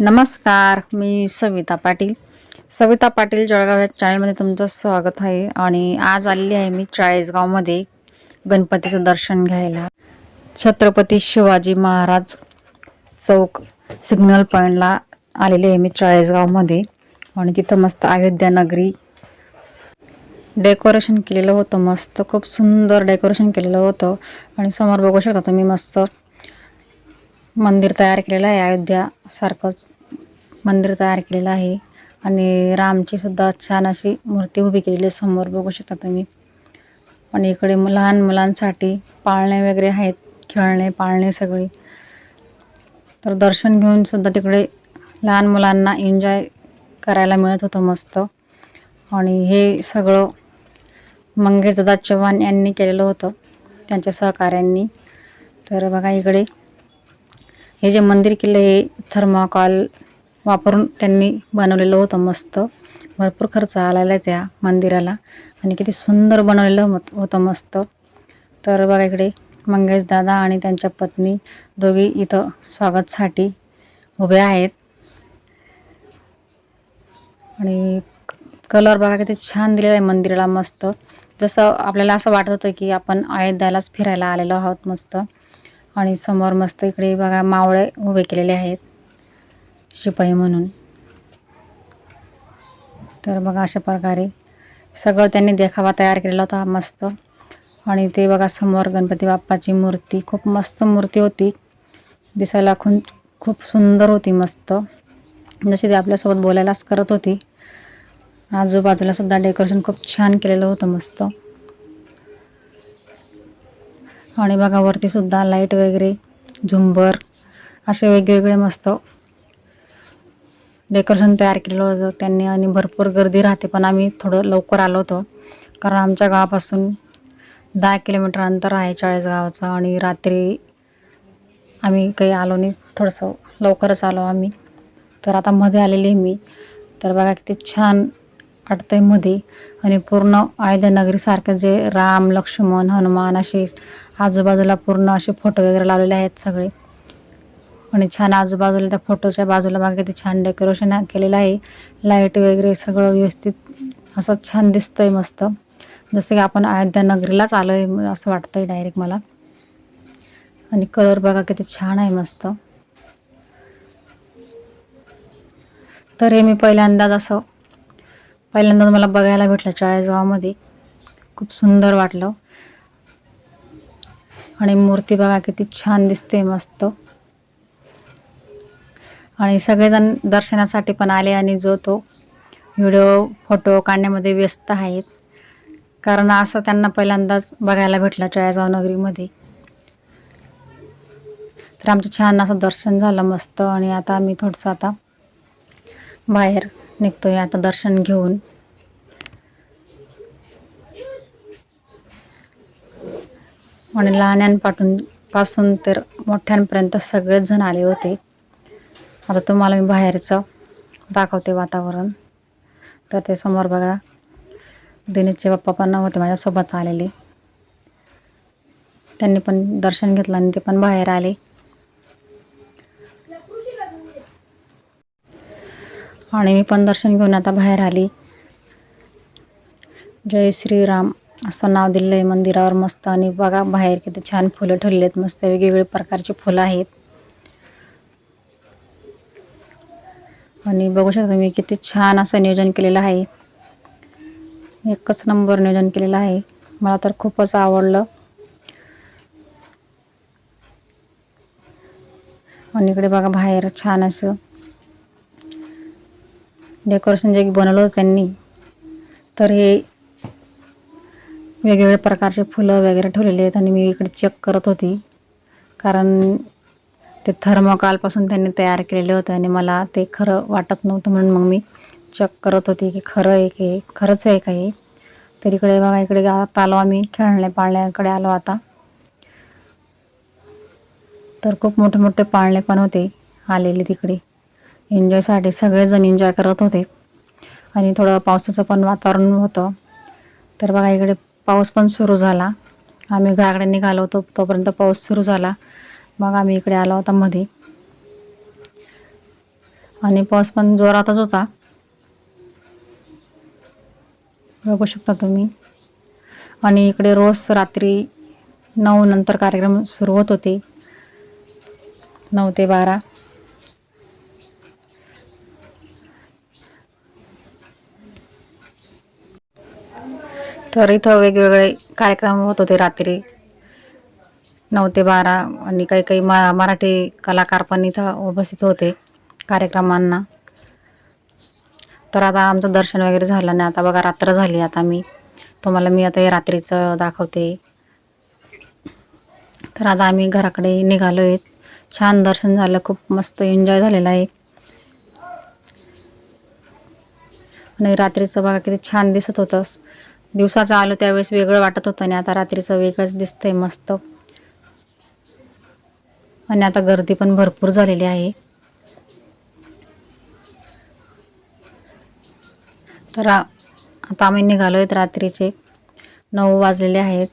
नमस्कार मी सविता पाटील. सविता पाटील जळगाव या चॅनलमध्ये तुमचं स्वागत आहे आणि आज आलेली आहे मी चाळीसगावमध्ये गणपतीचं दर्शन घ्यायला. छत्रपती शिवाजी महाराज चौक सिग्नल पॉईंटला आलेले आहे मी चाळीसगावमध्ये आणि तिथं मस्त अयोध्या नगरी डेकोरेशन केलेलं होतं मस्त खूप सुंदर डेकोरेशन केलेलं होतं आणि समोर बघू शकता तुम्ही मस्त मंदिर तयार केलेलं आहे अयोध्यासारखंच मंदिर तयार केलेलं आहे. आणि रामची सुद्धा छान अशी मूर्ती उभी केलेली आहे समोर बघू शकता तुम्ही. आणि इकडे लहान मुलांसाठी पाळणे वगैरे आहेत खेळणे पाळणे सगळे. तर दर्शन घेऊन सुद्धा तिकडे लहान मुलांना एन्जॉय करायला मिळत होतं मस्त. आणि हे सगळं मंगेशदादा चव्हाण यांनी केलेलं होतं त्यांच्या सहकाऱ्यांनी. तर बघा इकडे हे जे मंदिर केलं हे थर्माकॉल वापरून त्यांनी बनवलेलं होतं मस्त. भरपूर खर्च आलेला आहे त्या मंदिराला. आणि किती सुंदर बनवलेलं मत होतं मस्त. तर बघा इकडे मंगेश दादा आणि त्यांच्या पत्नी दोघी इथं स्वागतसाठी उभे आहेत. आणि कलर बघा किती छान दिलेला आहे मंदिराला मस्त. जसं आपल्याला असं वाटत होतं की आपण अयोध्यालाच फिरायला आलेलो आहोत मस्त. आणि समोर मस्त इकडे बघा मावळे उभे केलेले आहेत. शिपाई म्हणून. तर बघा अशा प्रकारे सगळं त्यांनी देखावा तयार केलेला होता मस्त. आणि ते बघा समोर गणपती बाप्पाची मूर्ती खूप मस्त मूर्ती होती. दिसायला खून खूप सुंदर होती मस्त. जशी ती आपल्यासोबत बोलायलाच करत होती. आजूबाजूला सुद्धा डेकोरेशन खूप छान केलेलं होतं मस्त. आणि बघा सुद्धा लाइट वगैरे झुंबर असे वेगवेगळे मस्त डेकोरेशन तयार केलेलं होतं त्यांनी आणि भरपूर गर्दी राहते. पण आम्ही थोडं लवकर आलो होतो. कारण आमच्या गावापासून दहा किलोमीटर अंतर आहे चाळीस गावाचं आणि रात्री आम्ही काही आलो नाही. थोडंसं लवकरच आलो आम्ही. तर आता मध्ये आलेली मी. तर बघा किती छान वाटतंयमध्ये आणि पूर्ण अयोध्यानगरीसारखं जे राम लक्ष्मण हनुमान असे आजूबाजूला पूर्ण असे फोटो वगैरे लावलेले आहेत सगळे. आणि छान आजूबाजूला त्या फोटोच्या बाजूला मागे किती छान डेकोरेशन केलेलं आहे. लाइट वगैरे सगळं व्यवस्थित असं छान दिसतंय मस्त. जसं की आपण अयोध्या नगरीलाच आलो आहे असं वाटतंय डायरेक्ट मला. आणि कलर बघा किती छान आहे मस्त. तर हे मी पहिल्यांदाच असं पहिल्यांदा मला बघायला भेटलं चाळीसगावमध्ये. खूप सुंदर वाटलं. आणि मूर्ती बघा किती छान दिसते मस्त. आणि सगळेजण दर्शनासाठी पण आले आणि जो तो व्हिडिओ फोटो काढण्यामध्ये व्यस्त आहेत. कारण असं त्यांना पहिल्यांदाच बघायला भेटलं चाळीसगाव नगरीमध्ये. तर आमचं छान असं दर्शन झालं मस्त. आणि आता आम्ही थोडंसं आता बाहेर निघतोय आता दर्शन घेऊन. आणि लहान्यांपासून पासून तर मोठ्यांपर्यंत सगळेच जण आले होते. आता तुम्हाला मी बाहेरचं दाखवते वातावरण. तर ते समोर बघा दिनेशचे बाप्पा पण नव्हते माझ्यासोबत आलेले. त्यांनी पण दर्शन घेतलं आणि ते पण बाहेर आले. आणि मी पण दर्शन घेऊन आता बाहेर आली. जय श्रीराम. असं नाव दिलेलं आहे मंदिरावर मस्त आणि बघा बाहेर किती छान फुलं ठेवलेली आहेत मस्त वेगवेगळे प्रकारची फुलं आहेत. आणि बघू शकता मी किती छान असं नियोजन केलेलं आहे. एकच नंबर नियोजन केलेलं आहे. मला तर खूपच आवडलं. आणि इकडे बघा बाहेर छान असं डेकोरेशन जे बनवलं होतं त्यांनी तर हे वेगवेगळ्या प्रकारचे फुलं वगैरे ठेवलेले आहेत आणि मी इकडे चेक करत होती. कारण ते थर्मोकालपासून त्यांनी तयार केलेले होते आणि मला ते खरं वाटत नव्हतं म्हणून मग मी चेक करत होती की खरं आहे की खरंच आहे का हे. तर इकडे बघा इकडे आता आलो आम्ही खेळणे पाळण्याकडे आलो आता. तर खूप मोठे मोठे पाळणे पण होते आलेले तिकडे. एन्जॉयसाठी सगळेजण एन्जॉय करत होते. आणि थोडं पावसाचं पण वातावरण होतं. तर बघा इकडे पाऊस पण सुरू झाला. आम्ही घराकडे निघालो होतो तोपर्यंत पाऊस सुरू झाला. मग आम्ही इकडे आलो होता मध्ये आणि पाऊस पण जोरातच होता. बघू शकता तुम्ही. आणि इकडे रोज रात्री नऊ नंतर कार्यक्रम सुरू होत होते. नऊ ते बारा. तर इथं वेगवेगळे कार्यक्रम होत होते रात्री. नऊ ते बारा आणि काही काही मा मराठी कलाकार पण इथं उपस्थित होते कार्यक्रमांना. तर आता आमचं दर्शन वगैरे झालं नाही आता बघा रात्र झाली आता मी. तुम्हाला मी आता हे रात्रीचं दाखवते. तर आता आम्ही घराकडे निघालो आहेत छान दर्शन झालं खूप मस्त एन्जॉय झालेला आहे. आणि रात्रीचं बघा किती छान दिसत होतं. दिवसाचं आलो त्यावेळेस वेगळं वाटत होतं आणि आता रात्रीचं वेगळंच दिसतंय मस्त. आणि आता गर्दी पण भरपूर झालेली आहे. तर आता आम्ही निघालो आहेत रात्रीचे. नऊ वाजलेले आहेत.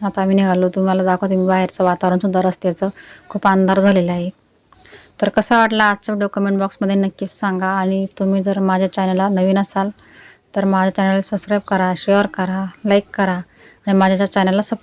आता आम्ही निघालो. तुम्हाला दाखवते मी बाहेरचं वातावरण सुद्धा रस्त्याचं खूप अंधार झालेला आहे. तर कसा वाटला आजचा व्हिडिओ कमेंट बॉक्समध्ये नक्कीच सांगा आणि तुम्ही जर माझ्या चॅनलला नवीन असाल तर माझ्या चॅनलला सबस्क्राईब करा शेअर करा लाईक करा आणि माझ्या चॅनलला सपोर्ट